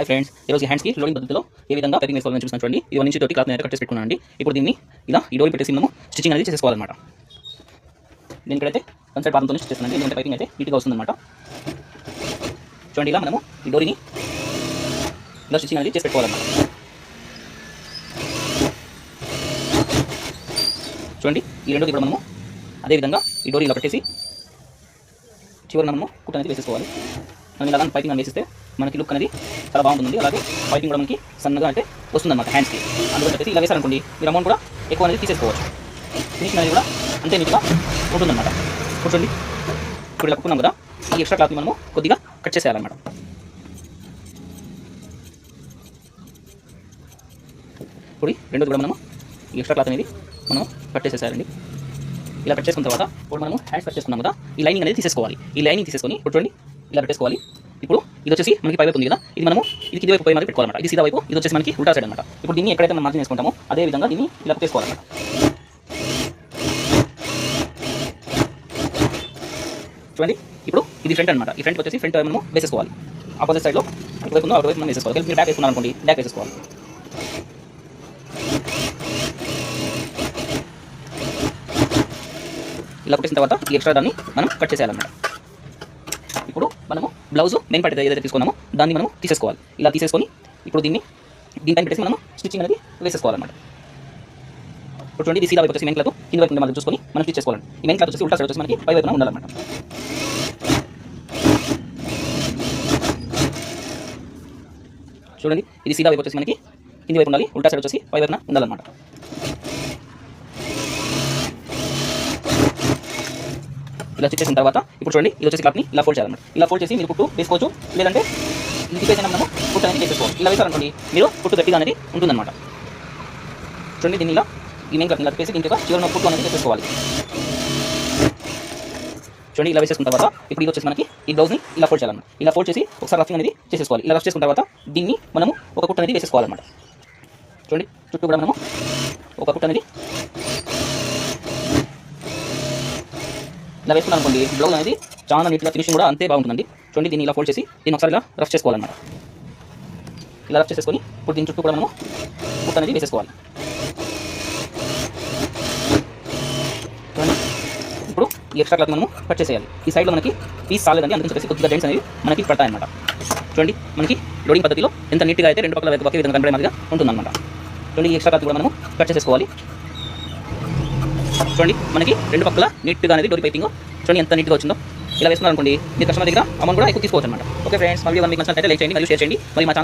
Hi friends ఈరోజు హ్యాండ్స్కి loading పద్ధతిలో ఏ విధంగా పైపింగ్ వేసుకోవాలని చూసిన చూడండి. ఇది వన్ తోటి క్లాత్ నేను కట్టేసి పెట్టుకున్నాను ఇప్పుడు దీన్ని ఇలా ఈ డోర్ పెట్టేసి మనము స్టిచ్చింగ్ అనేది చేసుకోవాలన్నమాట నేను ఇక్కడైతే వన్ సైడ్ పాదంతో స్టిచ్ చేస్తున్నాను ఎందుకంటే పైపింగ్ అయితే నీట్గా వస్తుందన్నమాట. చూడండి ఇలా మనము ఈ డోరిని ఇలా స్టిచ్చింగ్ అనేది చేసి పెట్టుకోవాలన్నమాట. చూడండి ఈ రెండోది ఇప్పుడు మనము అదేవిధంగా ఈ డోర్ ఇలా పెట్టేసి చివరిన మనము కుట్ అనేది వేసేసుకోవాలి. మనం ఇలా పైపింగ్ అనేది వేసేస్తే మనకి లుక్ అనేది చాలా బాగుంటుంది. అలాగే పైపింగ్ కూడా మనకి సన్నగా అంటే వస్తుందన్నమాట హ్యాండ్స్కి అందుకని చెప్పేసి ఇలా వేసారనుకోండి మీరు అమౌంట్ కూడా ఎక్కువ అనేది తీసేసుకోవచ్చు. ఫినిషింగ్ అనేది కూడా అంతే నీట్గా ఉంటుందన్నమాట. కూర్చోండి. ఇప్పుడు ఇలా కదా ఈ ఎక్స్ట్రా క్లాత్ని మనము కొద్దిగా కట్ చేసేయాలన్నమాట. ఇప్పుడు ఈ రెండోది కూడా మనము ఈ ఎక్స్ట్రా క్లాత్ అనేది మనం కట్ చేసేసారండి ఇలా కట్ చేసుకున్న తర్వాత ఇప్పుడు మనము హ్యాండ్స్ కట్ చేసుకున్నాం కదా ఈ లైనింగ్ అనేది తీసేసుకోవాలి. ఈ లైనింగ్ తీసేసుకొని ఇప్పుడు చూడండి ఇలా పెట్టేసుకోవాలి. ఇప్పుడు ఇది వచ్చేసి మనకి పై వైపు ఉంది కదా? ఇది మనము ఇది కింద వైపు పై మీద పెట్టుకోవాలన్నమాట. ఇది సీదా వైపు ఇది వచ్చేసి మనకి ఉల్టా సైడ్ అనమాట ఇప్పుడు దీన్ని ఎక్కడైతే మనం మార్జిన్ వేసుకుంటామో అదే విధంగా దీన్ని ఇలా పెట్టేసుకోవాలన్నమాట. చూడండి ఇప్పుడు ఇది ఫ్రంట్ అనమాట ఈ ఫ్రంట్ వచ్చేసి ఫ్రంట్ మనము వేసేసుకోవాలి. ఆపోజిట్ సైడ్లో ఇటువైపు ఉందో అటువైపు మనం వేసేసుకోవాలి. మీరు బ్యాక్ వేసుకున్నాం అనుకోండి బ్యాక్ వేసేసుకోవాలి. ఇలా కొట్టేసిన తర్వాత ఈ ఎక్స్ట్రా దాన్ని మనం కట్ చేసేయాలన్నమాట. బ్లౌజ్ మెయిన్ పార్ట్ ఏదైతే తీసుకున్నామో దాన్ని మనం తీసేసుకోవాలి. ఇలా తీసేసుకొని ఇప్పుడు దీన్ని దీనిపైన పెట్టేసి మనం స్టిచ్చింగ్ అనేది వేసేసుకోవాలన్నమాట. ఇప్పుడు చూడండి ఇది సీదా వైపు వచ్చేసి మెయిన్ క్లాత్ కింద వైపు మనం చూసుకొని మనం స్టిచ్ చేసుకోవాలి ఈ మెయిన్ క్లాత్ వచ్చేసి ఉల్టా సైడ్ వచ్చేసి మనకి పై వైపున ఉండాలన్నమాట. చూడండి ఇది సీదా వైపు వచ్చేసి మనకి కింది వైపు ఉండాలి ఉల్టా సైడ్ వచ్చేసి పై వైపున ఉండాలన్నమాట. ఇలా చేసిన తర్వాత ఇప్పుడు చూడండి ఇది వచ్చేసి క్లాత్ని ఇలా ఫోల్డ్ చేయాలన్నమాట. ఇలా ఫోల్డ్ చేసి మీరు కుట్టు వేసుకోవచ్చు లేదంటే ఇది పుట్టు మనము అనేది చేసుకోవచ్చు ఇలా వేసారనుకోండి మీరు కుట్టు గట్టిగా అనేది ఉంటుందన్నమాట. చూడండి దీన్ని ఇలా ఈ మెయిన్ క్లాత్ ఇలా తిప్పేసి దీనికి చివరిన పుట్టు అనేది చేసుకోవాలి చూడండి ఇలా వేసేసుకున్న తర్వాత ఇప్పుడు ఇది వచ్చేసి మనకి ఈ బ్లౌజ్ని ఇలా ఫోల్డ్ చేయాలన్నమాట. ఇలా ఫోల్డ్ చేసి ఒకసారి రఫింగ్ అనేది చేసేసుకోవాలి. ఇలా రఫ్ చేసుకున్న తర్వాత దీన్ని మనము ఒక కుట్ట అనేది వేసేసుకోవాలన్నమాట. చూడండి చుట్టూ కూడా మనము ఒక కుట్ట అనేది ఇలా వేసుకున్నాను అనుకోండి బ్లౌజ్ అనేది చాలా నీట్గా ఫినిషింగ్ కూడా అంతే బాగుంటుందండి. చూడండి దీన్ని ఇలా ఫోల్డ్ చేసి దీన్ని ఒకసారి ఇలా రఫ్ చేసుకోవాలన్నమాట. ఇలా రఫ్ చేసేసుకొని ఇప్పుడు దీని చుట్టూ కూడా మనము కుట్ అనేది వేసేసుకోవాలి. ఇప్పుడు ఈ ఎక్స్ట్రా క్లాత్ మనము కట్ చేసేయాలి. ఈ సైడ్లో మనకి పీస్ చాలేదండి అందుకని చెప్పేసి కొద్దిగా జెంట్స్ అనేవి మనకి పడతాయన్నమాట. చూడండి మనకి లోడింగ్ పద్ధతిలో ఎంత నీట్గా అయితే రెండు పక్కల ఒకే విధంగా కనబడే మాదిరిగా ఉంటుందన్నమాట. చూడండి ఈ ఎక్స్ట్రా క్లాత్ కూడా మనము కట్ చేసేసుకోవాలి. చూడండి మనకి రెండు పక్కల నీట్గా అనేది డోర్ పైపింగ్ చూడండి ఎంత నీట్గా వచ్చిందో. ఇలా వేస్తున్నారు అనుకోండి మీ కస్టమర్ దగ్గర అమౌంట్ కూడా ఎక్కువ తీసుకోవచ్చు అనమాట ఓకే ఫ్రెండ్స్ మళ్ళీ మీకు నచ్చినట్లయితే లైక్ చేయండి మరియు షేర్ చేయండి. మరి మా